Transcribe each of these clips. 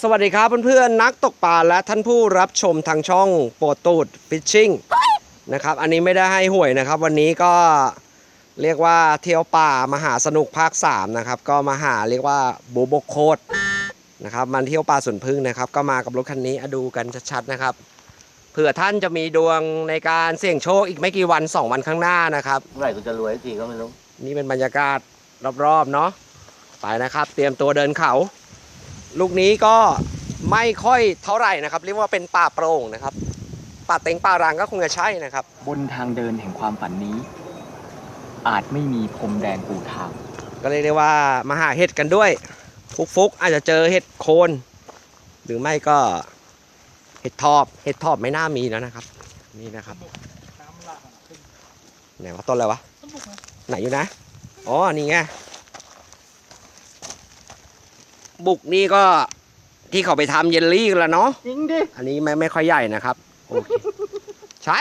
เอ่อสวัสดีครับเพื่อนๆนักตกปลาและท่านผู้รับชมทางช่องโปรตูดฟิชชิ่งนะครับ อันนี้ไม่ได้ให้หวยนะครับ วันนี้ก็เรียกว่าเที่ยวป่ามหาสนุกภาค 3 นะครับ ก็มาหาเรียกว่าโบโบโคดนะครับมันเที่ยวป่าสวนพึ่งนะครับ ก็มากับรถคันนี้อะดูกันชัดๆนะครับเผื่อท่านจะมีดวงในการเสี่ยงโชคอีกไม่กี่วัน 2 วันข้างหน้านะครับเมื่อไหร่กูจะรวยสักทีก็ไม่รู้นี่เป็นบรรยากาศรอบๆเนาะไปนะครับ เตรียมตัวเดินเขา ลูกนี้ก็ไม่ค่อยเท่าไหร่นะครับ เรียกว่าเป็นป่าโปร่งนะครับ ป่าเต็งป่ารังก็คงจะใช่นะครับ บนทางเดินแห่งความฝันนี้ อาจไม่มีพรมแดนปูทาง ก็เรียกได้ว่ามาหาเห็ดกันด้วย ฟุกๆ อาจจะเจอเห็ดโคน หรือไม่ก็เห็ดทอบเห็ดทอบไม่น่ามีแล้วนะครับ นี่นะครับน้ำหลากอะขึ้นไหนวะต้นอะไรวะต้นบุกนะไหนอยู่นะอ๋อนี่ไง บุกนี่ก็ที่เขาไปทำเยลลี่กันแล้วเนาะ จริงดิ อันนี้ไม่ไม่ค่อยใหญ่นะครับโอเคใช่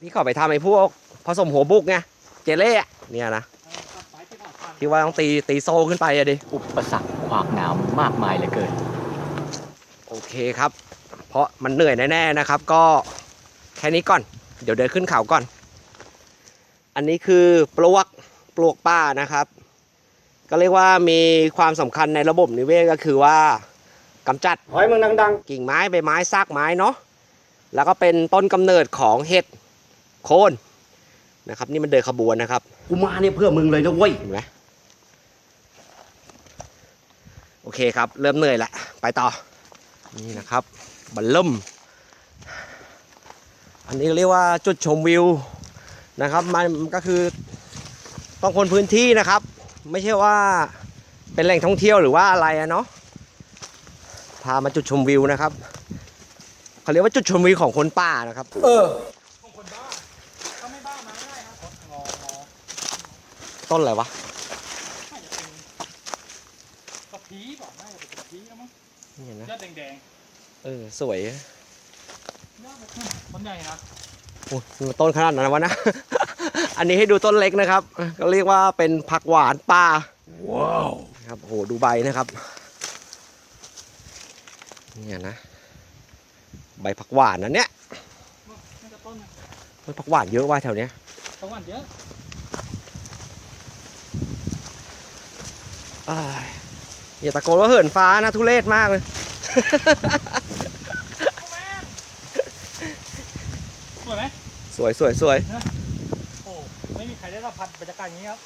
ที่เขาไปทำไอ้พวกผสมหัวบุกไง เจเล่อะเนี่ยนะเออตัดสายที่ผ่านผ่านที่ว่าต้องตีตีโซ่ขึ้นไปอะดิ อุปสรรคขวากหนามมากมายเหลือเกิน โอเคครับ เพราะมันเหนื่อยแน่ๆนะครับ ก็แค่นี้ก่อน เดี๋ยวเดินขึ้นเขาก่อน อันนี้คือปลวกปลวกป้านะครับ ก็เรียกว่ามีความสำคัญในระบบนิเวศก็คือว่ากำจัดหอยมึงดังกิ่งไม้ใบไม้ซากไม้เนาะแล้วก็เป็นต้นกำเนิดของเห็ดโคนนะครับ นี่มันเดินขบวนนะครับๆกูมาเนี่ยเพื่อมึงเลยนะเว้ยเห็นไหมโอเคครับ เริ่มเหนื่อยละไปต่อ นี่นะครับบันเริ่มอันนี้เรียกว่าจุดชมวิวนะครับ มันก็คือต้องคนพื้นที่นะครับ ไม่ใช่ว่าเป็นแหล่งท่องเที่ยวหรือว่าอะไรอะเนาะพามาจุดชมวิวนะครับเขาเรียกว่าจุดชมวิวของคนป่านะครับ เออของคนบ้าถ้าไม่บ้ามาได้ครับงองอต้นอะไรวะน่าจะเป็นกระพี้ป่ะน่าจะเป็นกระพี้แล้วมั้งนี่เห็นนะยอดแดงเออสวยๆยอดแบบต้นใหญ่นะโอ้ยต้นขนาดนั้นวะนะ อันนี้ให้ดูต้นเล็กนะครับ ก็เรียกว่าเป็นผักหวานป่าว้าวครับโหดูใบนะครับเนี่ยนะ ใบผักหวานนะเนี่ยน่าจะต้นนะเฮ้ยผักหวานเยอะว่ะแถวเนี้ยตะวันเยอะอ้ายอย่าตะโกนว่าเหินฟ้านะทุเรศมากเลยสวยไหมสวยสวยสวยโอ้ ไม่มีใครได้สัมผัสบรรยากาศอย่างนี้ครับ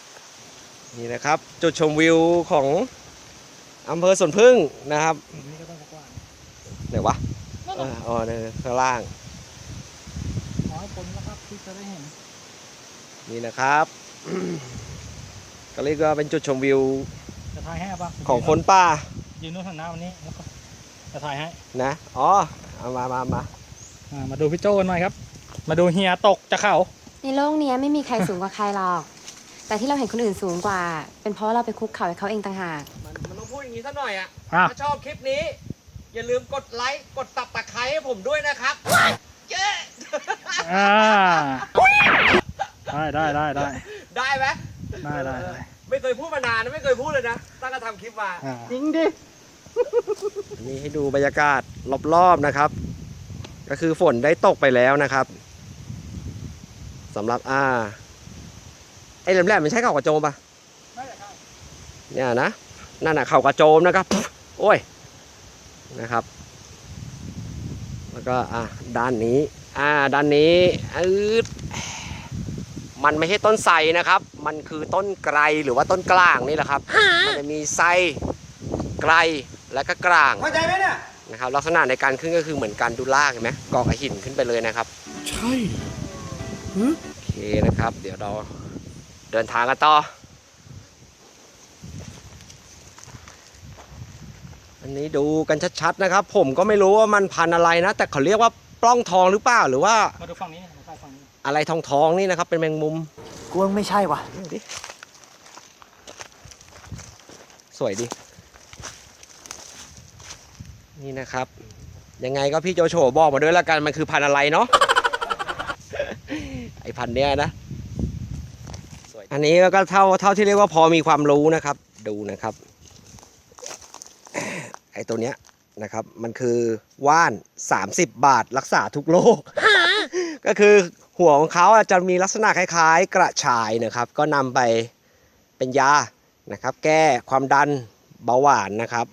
นี่นะครับ จุดชมวิวของอำเภอสวนพึ่งนะครับนี่ก็ต้องสักวันไหนวะนั่นเอน่ะออ๋อเนี่ยข้างล่างน้อยคนแล้วครับที่จะได้เห็นนี่นะครับก็เรียกว่าเป็นจุดชมวิวจะถ่ายให้ป่ะของคนป่ายืนนู่นทางหน้าวันนี้แล้วก็จะถ่ายให้นะอ๋อเอามามามาอ่ามาดูพี่โจกันหน่อยครับ มาดูเฮียตกจากเขา ในโลกเนี้ยไม่มีใครสูงกว่าใครหรอก แต่ที่เราเห็นคนอื่นสูงกว่า เป็นเพราะว่าเราไปคุกเข่าให้เขาเองต่างหาก มันมันต้องพูดอย่างนี้สักหน่อยอะ อะ ถ้าชอบคลิปนี้ อย่าลืมกดไลค์กดตับตะไคร้ให้ผมด้วยนะครับเย้อ่าได้ได้ได้ได้ได้ไหมได้ได้ได้ ไม่เคยพูดมานานนะไม่เคยพูดเลยนะตั้งแต่ทำคลิปมาอ่า จริงดิ อันนี้ให้ดูบรรยากาศรอบๆนะครับ ก็คือฝนได้ตกไปแล้วนะครับ สำหรับอ่าไอ้แหลมๆมันใช่เขากระโจมปะได้ได้เนี่ยนะนั่นน่ะเขากระโจมนะครับโอ้ยนะครับ แล้วก็อะด้านนี้อ่าด้านนี้อืดมันไม่ใช่ต้นไทรนะครับ มันคือต้นไกรหรือว่าต้นกลางนี่แหละครับ มันจะมีไทรไกรและก็กลางเข้าใจไหมเนี่ยนะครับลักษณะในการขึ้นก็คือเหมือนการดูลากเห็นไหมกอกบหินขึ้นไปเลยนะครับ ใช่ โอเคนะครับ เดี๋ยวเราเดินทางกันต่อ อันนี้ดูกันชัดๆนะครับ ผมก็ไม่รู้ว่ามันพันธุ์อะไรนะ แต่เขาเรียกว่าปล้องทองหรือเปล่าหรือว่ามาดูฝั่งนี้มาถ่ายฝั่งนี้อะไรทองทองๆนี่นะครับ เป็นแมงมุมกวงไม่ใช่วะดูดิสวยดิ นี่นะครับ ยังไงก็พี่โจโฉบอกมาด้วยละกันมันคือพันธุ์อะไรเนาะ ไอพันธุ์เนี้ยนะสวยอันนี้ก็เท่าเท่าที่เรียกว่าพอมีความรู้นะครับ ดูนะครับ ไออ้ตัวเนี้ยนะครับ มันคือว่าน 30 บาทรักษาทุกโรคก็คือหัวของเขาอะจะมีลักษณะคล้ายๆ กระชายนะครับ ก็นำไปเป็นยานะครับ แก้ความดันเบาหวานนะครับ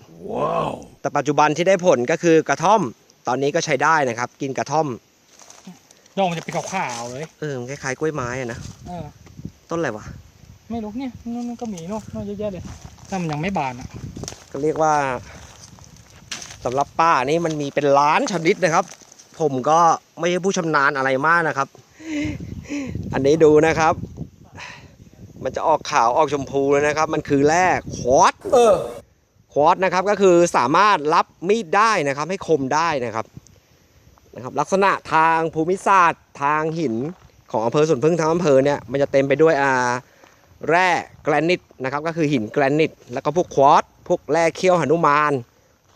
แต่ปัจจุบันที่ได้ผลก็คือกระท่อม ตอนนี้ก็ใช้ได้นะครับ กินกระท่อม ดอกมันจะเป็นขาวๆเลย เออมันคล้ายๆกล้วยไม้อะนะเออ ต้นอะไรวะไม่รู้เนี่ยนู่นก็มีเนาะเนาะเยอะแยะเลยแต่มันยังไม่บานอะ ก็เรียกว่าสำหรับป้านี่มันมีเป็นล้านชนิดนะครับ ผมก็ไม่ใช่ผู้ชำนาญอะไรมากนะครับ อันนี้ดูนะครับ มันจะออกขาวออกชมพูเลยนะครับ มันคือแร่ควอตซ์ควอตซ์นะครับก็คือสามารถรับมีดได้นะครับ ให้คมได้นะครับ นะครับลักษณะทางภูมิศาสตร์ทางหินของอำเภอสวนพึ่งทั้งอำเภอเนี่ยมันจะเต็มไปด้วยอ่าแร่แกรนิตนะครับก็คือหินแกรนิต แล้วก็พวกควอตซ์พวกแร่เคี้ยวหนุมาน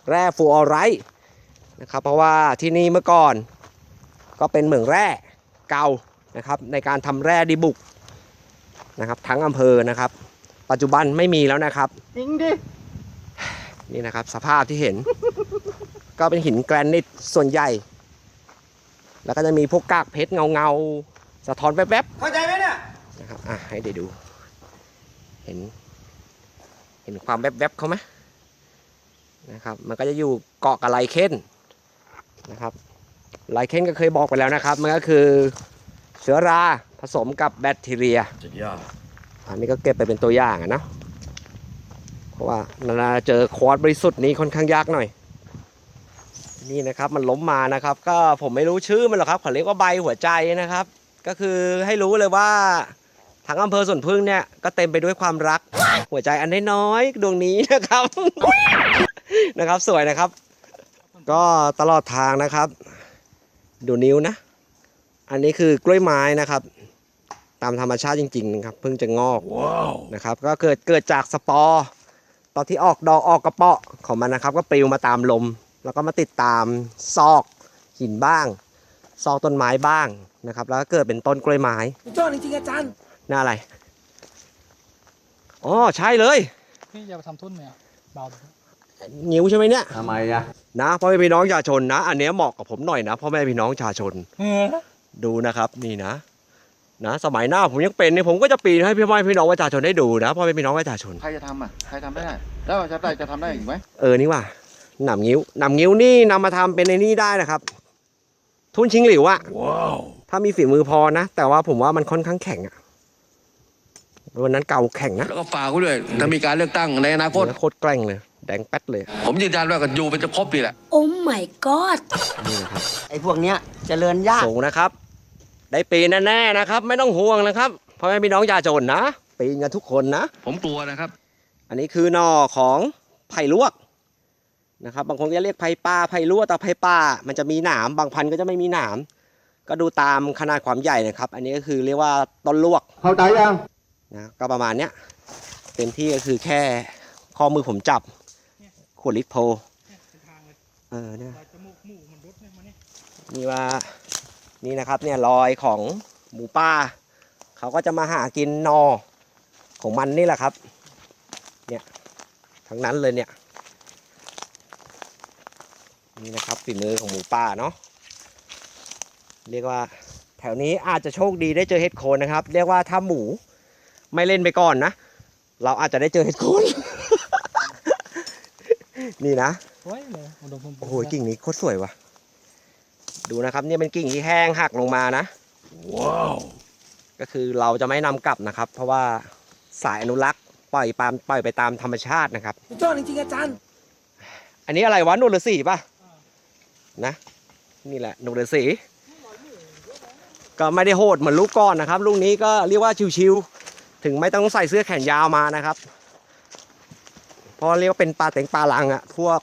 แร่ฟลูออไรต์นะครับเพราะว่าที่นี่เมื่อก่อนก็เป็นเหมืองแร่เก่านะครับในการทำแร่ดีบุกนะครับทั้งอำเภอนะครับ ปัจจุบันไม่มีแล้วนะครับจริงดินี่นะครับสภาพที่เห็น ก็เป็นหินแกรนิตส่วนใหญ่ แล้วก็จะมีพวกกากเพชรเงาๆสะท้อนแวบๆเข้าใจไหมเนี่ยนะครับอะให้ได้ดู เห็น เห็นความแวบๆเขาไหมนะครับ มันก็จะอยู่เกาะกับไลเคนนะครับไลเคนก็เคยบอกไปแล้วนะครับ มันก็คือเชื้อราผสมกับแบคทีเรียสุดยอดอันนี้ก็เก็บไปเป็นตัวอย่างอะนะ เพราะว่านานาเจอควอตบริสุทธิ์นี้ค่อนข้างยากหน่อย นี่นะครับมันล้มมานะครับ ก็ผมไม่รู้ชื่อมันหรอกครับเขาเรียกว่าใบหัวใจนะครับ ก็คือให้รู้เลยว่าทั้งอำเภอสวนพึ่งเนี่ยก็เต็มไปด้วยความรัก หัวใจอันน้อยๆดวงนี้นะครับ นะครับสวยนะครับ ก็ตลอดทางนะครับ ดูนิ้วนะ อันนี้คือกล้วยไม้นะครับ ตามธรรมชาติจริงๆนะครับเพิ่งจะงอกนะครับ ก็เกิดเกิดจากสปอร์ตอนที่ออกดอกออกกระเปาะของมันนะครับ ก็ปลิวมาตามลม แล้วก็มาติดตามซอกหินบ้าง ซอกต้นไม้บ้างนะครับ แล้วก็เกิดเป็นต้นกล้วยไม้ยอดจริงๆอาจารย์หน้าอะไรอ๋อใช่เลยพี่จะไปทำทุ่นไหมอะเบาดูงิ้วใช่ไหมเนี่ยทำไมอะนะพ่อแม่พี่น้องประชาชนนะ อันเนี้ยเหมาะกับผมหน่อยนะพ่อแม่พี่น้องประชาชนเออดูนะครับนี่นะ นะ สมัยหน้าผมยังเป็นเนี่ยผมก็จะปีนให้พี่พ่อแม่พี่น้องประชาชนได้ดูนะพ่อแม่พี่น้องประชาชนใครจะทำอะใครทำได้แล้วจะได้จะทำได้อีกไหมเออนี่ว่า หนำงิ้วหนำงิ้วนี่นำมาทำเป็นในนี่ได้นะครับ ทุนชิงหลิวอะถ้ามีฝีมือพอนะ แต่ว่าผมว่ามันค่อนข้างแข็งอะวันนั้นเก่าแข็งนะ แล้วก็ฝากไว้ด้วย ถ้ามีการเลือกตั้งในอนาคตเนื้อโคตรแกร่งเลย แดงแป๊ดเลย ผมยืนยันว่ากันอยู่เป็นจะครบปีแหละ Oh my god นี่นะครับ ไอ้พวกเนี้ยเจริญยาก สูงนะครับ ได้ปีนแน่ๆนะครับ ไม่ต้องห่วงนะครับพ่อแม่พี่น้องประชาชนนะ ปีนกันทุกคนนะ ผมกลัวนะครับ อันนี้คือหน่อของไผ่ลวก นะครับบางคนก็เรียกไผ่ป่าไผ่ลวกแต่ไผ่ป่ามันจะมีหนามบางพันธุ์ก็จะไม่มีหนามก็ดูตามขนาดความใหญ่นะครับ อันนี้ก็คือเรียกว่าต้นลวกเข้าใจยังนะก็ประมาณเนี้ยเต็มที่ก็คือแค่ข้อมือผมจับขวดลิตรโพเนี่ยเป็นทางเลยเออเนี่ยรอยจมูกหมูมันรุดเนี่ยมาเนี่ยนี่ว่านี่นะครับเนี่ยรอยของหมูป่าเขาก็จะมาหากินนอของมันนี่แหละครับ เนี่ยทั้งนั้นเลยเนี่ย นี่นะครับฝีมือของหมูป่าเนาะเรียกว่าแถวนี้อาจจะโชคดีได้เจอเห็ดโคนนะครับ เรียกว่าถ้าหมูไม่เล่นไปก่อนนะ เราอาจจะได้เจอเห็ดโคน นี่นะสวยเลยอุดมสมบูรณ์โอ้โหกิ่งนี้โคตรสวยว่ะ ดูนะครับเนี่ยเป็นกิ่งที่แห้งหักลงมานะว้าวก็คือเราจะไม่นำกลับนะครับ เพราะว่าสายอนุรักษ์ปล่อยปามปล่อยไปตามธรรมชาตินะครับยอดจริงๆอาจารย์ อันนี้อะไรวะหนูฤาษีป่ะ นะ นี่แหละหนูฤาษีก็ไม่ได้โหดเหมือนลูกก้อนนะครับ ลูกนี้ก็เรียกว่าชิวๆถึงไม่ต้องใส่เสื้อแขนยาวมานะครับ เพราะเรียกว่าเป็นปลาเต็งปลาลังอะพวก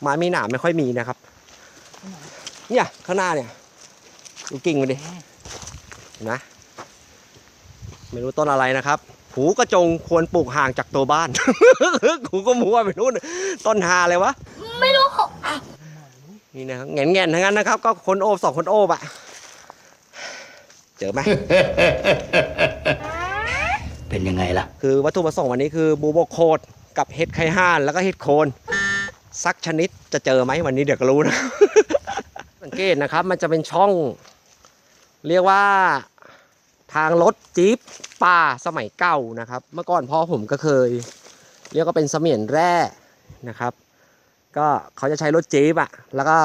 ไม้มีหนามไม่ค่อยมีนะครับ เนี่ยข้างหน้าเนี่ยดูกิ่งมันดินไหมไม่รู้ต้นอะไรนะครับ หูกระจงควรปลูกห่างจากตัวบ้านกูก็มัวไปนู่นต้นหาเลยวะ ไม่รู้ นี่นะครับแง่นแง่นๆทั้งนั้นนะครับ ก็คนโอบสองคนโอบอะเจอไหม เป็นยังไงล่ะ คือวัตถุประสงค์วันนี้คือบูโบโคดกับเห็ดไข่ห่านแล้วก็เห็ดโคนสักชนิดจะเจอไหมวันนี้เดี๋ยวก็รู้นะ สังเกตนะครับ มันจะเป็นช่อง เรียกว่าทางรถจี๊ปป่าสมัยเก่านะครับ เมื่อก่อนพ่อผมก็เคย เรียกว่าเป็นเสมียนแร่นะครับ ก็เขาจะใช้รถจี๊ปอะแล้วก็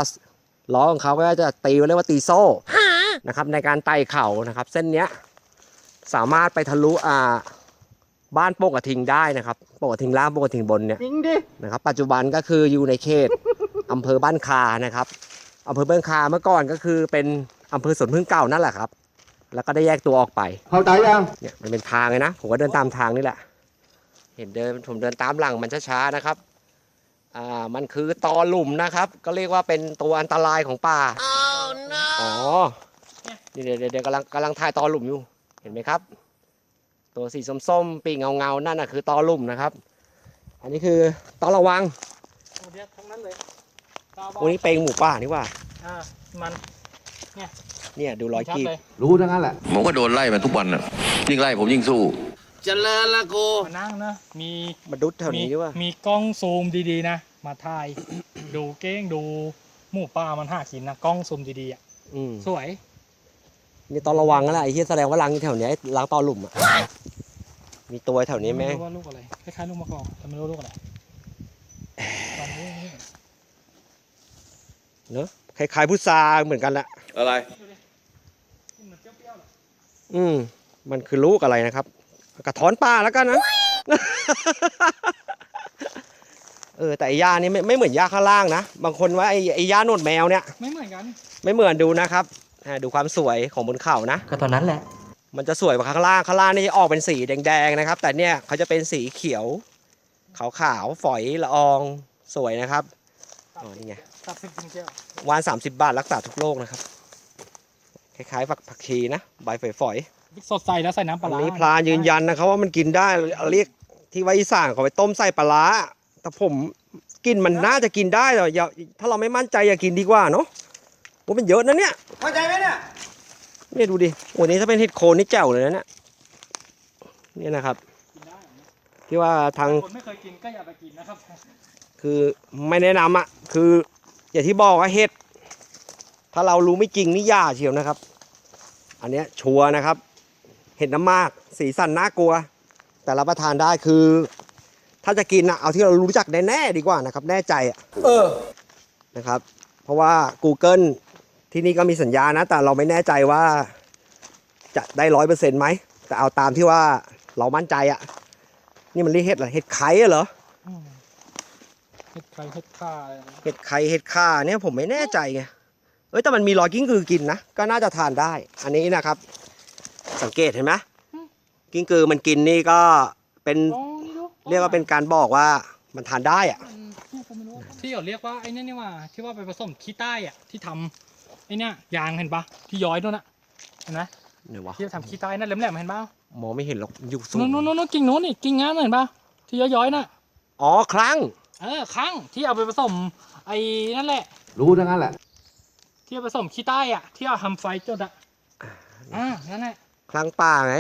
ล้อของเขาก็จะตีเรียกว่าตีโซ่นะครับในการไต่เขานะครับ เส้นเนี้ยสามารถไปทะลุอ่าบ้านโป่งกระทิงได้นะครับโป่งกระทิงล่างโป่งกระทิงบนเนี่ยจริงดินะครับปัจจุบันก็คืออยู่ในเขตอำเภอบ้านคานะครับอำเภอบ้านคาเมื่อก่อนก็คือเป็นอำเภอสวนพึ่งเก่านั่นแหละครับ แล้วก็ได้แยกตัวออกไปเข้าใจยังเนี่ยมันเป็นทางเลยนะ ผมก็เดินตามทางนี่แหละ เห็นเดินผมเดินตามหลังมันช้าๆนะครับ อ่ามันคือตอหลุมนะครับ ก็เรียกว่าเป็นตัวอันตรายของป่าอ๋อนี่เดี๋ยวเดี๋ยวเดี๋ยวกำลังกำลังถ่ายตอหลุมอยู่เห็นไหมครับ ตัวสีส้มๆปีกเงาๆนั่นน่ะคือตอหลุมนะครับ อันนี้คือตอระวังโอ้เดี๋ยวทั้งนั้นเลยตาบอดวันนี้เปลงหมูป่านี่ว่าอ่ามันเนี่ยดูรอยชัดกีบเลยรู้ทั้งนั้นแหละผมก็โดนไล่มาทุกวันน่ะยิ่งไล่ผมยิ่งสู้ มานั่งนะมีมาดุดแถวนี้ดีว่ามีกล้องซูมดีๆนะ มาถ่าย ดูเก้งดูหมูป่ามันหากินนะกล้องซูมดีๆอะอืมสวย นี่ตอระวังนั่นแหละไอ้ที่แสดงว่ารังอยู่แถวเนี้ยรังตอหลุมอะมีตัวแถวนี้ไหมรู้ว่าลูกอะไรคล้ายๆลูกมะกอกแต่ไม่รู้ลูกอะไรลองดูนี่เนอะคล้ายๆพุทราเหมือนกันแหละอะไร มันเหมือนเปรี้ยวๆเหรออืมมันคือลูกอะไรนะครับ กระท้อนป่าแล้วกันนะ เออแต่ไอ้ยานี่ไม่ไม่เหมือนยาข้างล่างนะ บางคนว่าไอ้ไอ้ยาโนดแมวเนี่ย ไม่เหมือนกัน ไม่เหมือนดูนะครับอ่าดูความสวยของบนเขานะ ก็ตอนนั้นแหละ มันจะสวยกว่าข้างล่าง ข้างล่างนี่จะออกเป็นสีแดงๆนะครับ แต่เนี่ยเขาจะเป็นสีเขียว ขาวๆ ฝอยละอองสวยนะครับ อ๋อนี่ไง ตัดสินจริงเจียววาน 30 บาทรักษาทุกโรคนะครับ คล้ายๆผักผักชีนะ ใบฝอยๆ สดใสแล้วใส่น้ำปอัลานร้านี้พรานยืนยันนะครับว่ามันกินได้เรียกที่ว่าอีสานเขาไปต้มใส่ปลาร้าแต่ผมกินมันน่าจะกินได้แต่อย่าถ้าเราไม่มั่นใจอย่ากินดีกว่าเนาะว่ามันเยอะนะเนี่ยเข้าใจไหมเนี่ยเนี่ยดูดิโอ้นี่ถ้าเป็นเห็ดโคนนี่แจ๋วเลยนะเนี่ยเนี่ยนะครับกินได้เหรอเนี่ยที่ว่าทางคนไม่เคยกินก็อย่าไปกินนะครับ คือไม่แนะนำอะคือ อย่างที่บอกว่าเห็ดถ้าเรารู้ไม่จริงนี่อย่าเชียวนะครับ อันเนี้ยชัวร์นะครับ เห็ดน้ำมาก สีสันน่ากลัว แต่รับประทานได้คือ ถ้าจะกินอะเอาที่เรารู้จักแน่ๆดีกว่านะครับ แน่ใจอะเออ นะครับ เพราะว่า Google ที่นี่ก็มีสัญญาณนะ แต่เราไม่แน่ใจว่า จะได้ร้อยเปอร์เซ็นต์ไหม แต่เอาตามที่ว่าเรามั่นใจอะนี่มันเรียกเห็ดอะไรเห็ดไข่เหรออืมเห็ดไข่เห็ดข่าอะไรนะเห็ดไข่เห็ดข่าเนี่ยผมไม่แน่ใจไง เอ้ยแต่มันมีรอยกิ้งกือกินนะ ก็น่าจะทานได้ อันนี้นะครับ สังเกตเห็นไหมกิ้งกือมันกินนี่ก็เป็นอ๋อนี่ดูเรียกว่าเป็นการบอกว่ามันทานได้อะอืมเนี่ยผมไม่รู้ที่เขาเรียกว่าไอ้เนี่ยนี่ว่าที่ว่าไปผสมขี้ใต้อะที่ทำไอ้เนี่ยยางเห็นปะที่ย้อยนู่นอะเห็นไหมเนี่ยวะที่ทำขี้ใต้นั่นแหลมๆเห็นปะมองไม่เห็นหรอกอยู่สูงนู่นนู่นนู่นกิ่งนู้นนี่กิ่งงามเห็นปะที่ย้อยๆน่ะอ๋อครั้งเออครั้งที่เอาไปผสมไอ้นั่นแหละ รู้ทั้งนั้นแหละที่เอาไปผสมขี้ใต้อะที่เอาทำไฟจุดอะอ่านั่นแหละ ครั้งป่าไง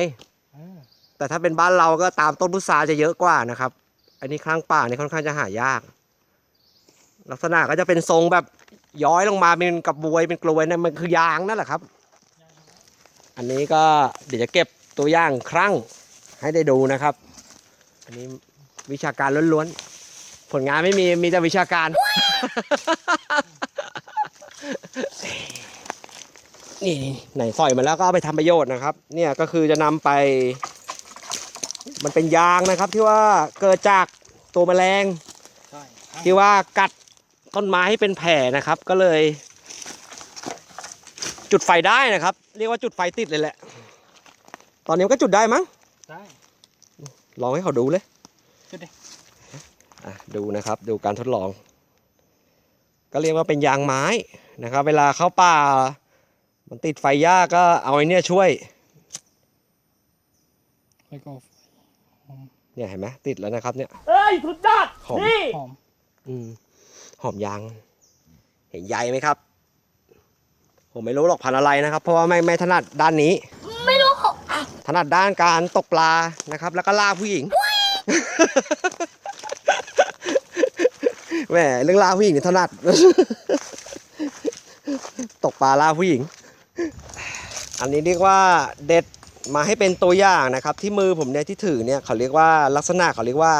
เออแต่ถ้าเป็นบ้านเราก็ตามต้นพุทราจะเยอะกว่านะครับ อันนี้ครั้งป่านี่ค่อนข้างจะหายาก ลักษณะก็จะเป็นทรงแบบย้อยลงมาเป็นกระบวยเป็นกลวยนั่นมันคือยางนั่นแหละครับ อันนี้ก็เดี๋ยวจะเก็บตัวอย่างครั้งให้ได้ดูนะครับ อันนี้วิชาการล้วนๆ ผลงานไม่มีมีแต่วิชาการ นี่นี่ไหนสอยมาแล้วก็เอาไปทำประโยชน์นะครับ เนี่ยก็คือจะนำไป มันเป็นยางนะครับที่ว่าเกิดจากตัวแมลงใช่ครั้งที่ว่ากัดต้นไม้ให้เป็นแผลนะครับ ก็เลย จุดไฟได้นะครับ เรียกว่าจุดไฟติดเลยแหละ ตอนนี้มันก็จุดได้มั้งได้ลองให้เขาดูเลยจุดดิอะดูนะครับ ดูการทดลอง ก็เรียกว่าเป็นยางไม้นะครับ เวลาเข้าป่า มันติดไฟยากก็เอาไอ้เนี่ยช่วยไฟก็เนี่ยเห็นไหมติดแล้วนะครับเนี่ยเอ้ยสุดยอดหอมนี่หอมอืมหอมยาง เห็นใยไหมครับ ผมไม่รู้หรอกพันธุ์อะไรนะครับ เพราะว่าไม่ไม่ถนัดด้านนี้ ไม่รู้ถนัดด้านการตกปลานะครับ แล้วก็ล่าผู้หญิงเวแหมเรื่องล่าผู้หญิงนี่ถนัด ตกปลาล่าผู้หญิง อันนี้เรียกว่าเด็ดมาให้เป็นตัวอย่างนะครับ ที่มือผมเนี่ยที่ถือเนี่ยเขาเรียกว่าลักษณะเขาเรียกว่า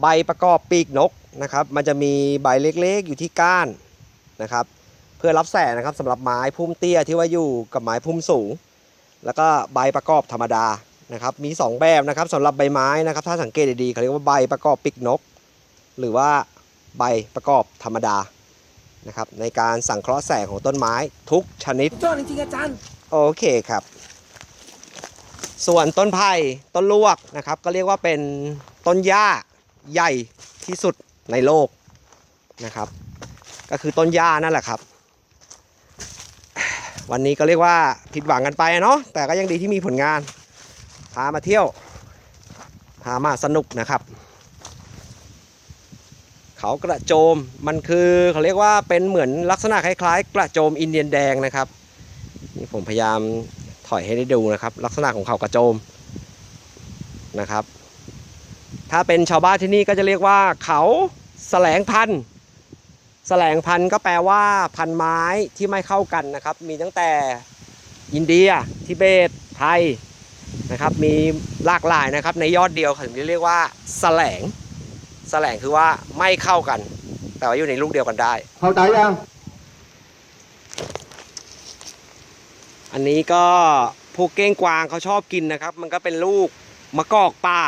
ใบประกอบปีกนกนะครับ มันจะมีใบเล็กๆอยู่ที่ก้านนะครับ เพื่อรับแสงนะครับสำหรับไม้พุ่มเตี้ยที่ว่าอยู่กับไม้พุ่มสูง แล้วก็ใบประกอบธรรมดานะครับ มี 2 แบบนะครับสำหรับใบไม้นะครับ ถ้าสังเกตดีๆเขาเรียกว่าใบประกอบปีกนก หรือว่าใบประกอบธรรมดานะครับในการสังเคราะห์แสงของต้นไม้ทุกชนิดยอดจริงๆอาจารย์ โอเคครับ ส่วนต้นไผ่ต้นลวกนะครับ ก็เรียกว่าเป็นต้นหญ้าใหญ่ที่สุดในโลกนะครับ ก็คือต้นหญ้านั่นแหละครับ วันนี้ก็เรียกว่าผิดหวังกันไปเนาะแต่ก็ยังดีที่มีผลงาน พามาเที่ยว พามาสนุกนะครับ เขากระโจมมันคือเขาเรียกว่าเป็นเหมือนลักษณะคล้ายๆ กระโจมอินเดียนแดงนะครับ นี่ผมพยายามถอยให้ได้ดูนะครับ ลักษณะของเขากระโจมนะครับ ถ้าเป็นชาวบ้านที่นี่ก็จะเรียกว่าเขาแสลงพันธุ์แสลงพันธุ์ก็แปลว่าพันไม้ที่ไม่เข้ากันนะครับ มีตั้งแต่อินเดียทิเบตไทยนะครับ มีหลากหลายนะครับ ในยอดเดียวถึงเรียกว่าแสลงแสลงคือว่าไม่เข้ากัน แต่ว่าอยู่ในลูกเดียวกันได้ เข้าใจยัง อันนี้ก็พวกเก้งกวางเขาชอบกินนะครับ มันก็เป็นลูกมะกอกป่า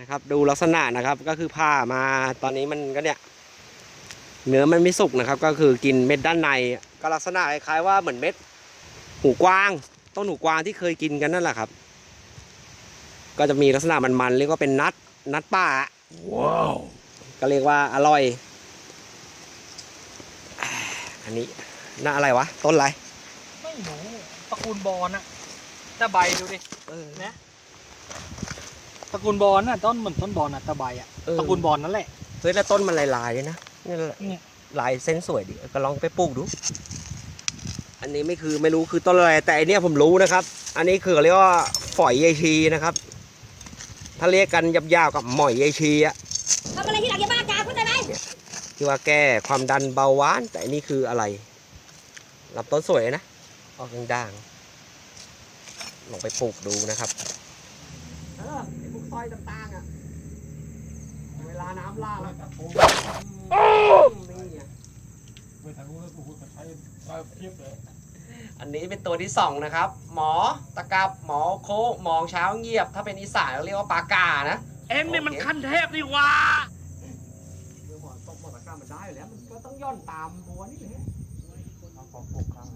นะครับ ดูลักษณะนะครับก็คือผ่ามาตอนนี้มันก็เนี่ยเนื้อมันไม่สุกนะครับ ก็คือกินเม็ดด้านในก็ลักษณะคล้ายๆว่าเหมือนเม็ดหูกวาง ต้นหูกวางที่เคยกินกันนั่นแหละครับ ก็จะมีลักษณะมันๆเรียกว่าเป็นนัดนัดป่าว้าวก็เรียกว่าอร่อยอ่าอันนี้น่าอะไรวะ ต้นอะไร ไม่รู้ตระกูลบอลน่ะแต่ใบดูดิเออ นะตระกูลบอลน่ะต้นเหมือนต้นบอลน่ะแต่ใบอะเออ ตระกูลบอลนั่นแหละ เฮ้ยแล้วต้นมันลายๆด้วยนะเนี่ยเนี่ย ลายเส้นสวยดิก็ลองไปปลูกดู อันนี้ไม่คือไม่รู้คือต้นอะไรแต่อันเนี้ยผมรู้นะครับ อันนี้คือเขาเรียกว่าฝอยยายชีนะครับ ถ้าเรียกกันยาวๆกับหมอยยายชีอะทำอะไรที่หลังอย่าบ้ากาเข้าใจไหมที่ว่าแก้ความดันเบาหวาน แต่อันนี้คืออะไรลำต้นสวยนะ ออกด่างๆลองไปปลูกดูนะครับเออไอ้พวกซอยต่างๆอะ เวลาน้ำลาแล้วก็ปลูกนี่ไงอันนี้เป็นตัวที่สองนะครับ หมอตะกับหมอโคกหมองเช้าเงียบ ถ้าเป็นอีสานเราเรียกว่าปากานะ เอ็งนี่มันขั้นเทพนี่ว่าเรื่องหมอตกหมอตะกามันได้อยู่แล้ว มันก็ต้องย่อนตามบัวนี่แหละเอาของปกครั้ง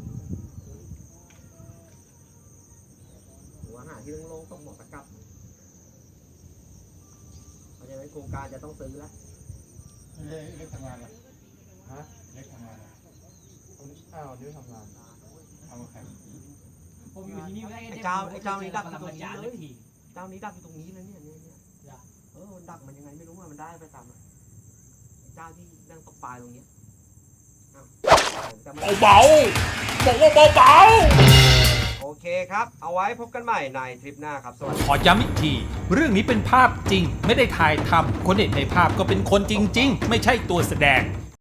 หัวหา ที่โล่งๆต้องหมอตะกับเพราะฉะนั้นโครงการจะต้องซื้อแล้วเล็กทำงานเหรอฮะเล็กทำงานเหรออ้าวนี่ทำงานทำกับใครผมอยู่ที่นี่ไม่ได้ไอ้เจ้าไอ้เจ้านี้ดักอยู่ตรงนี้เลยเจ้านี้ดักอยู่ตรงนี้เลยเนี่ยเนี่ยเนี่ยอย่าเออมันดักมันยังไงไม่รู้อะมันได้ไปตามอะเจ้าที่นั่งตกปลาตรงเนี้ยอ้าวแต่มันเบาๆบอกว่าเบาโอ เคครับ เอาไว้พบกันใหม่ในทริปหน้าครับสวัสดี ขอย้ำอีกที เรื่องนี้เป็นภาพจริง ไม่ได้ถ่ายทำคนเห็นในภาพก็เป็นคนจริง ๆ ไม่ใช่ตัวแสดง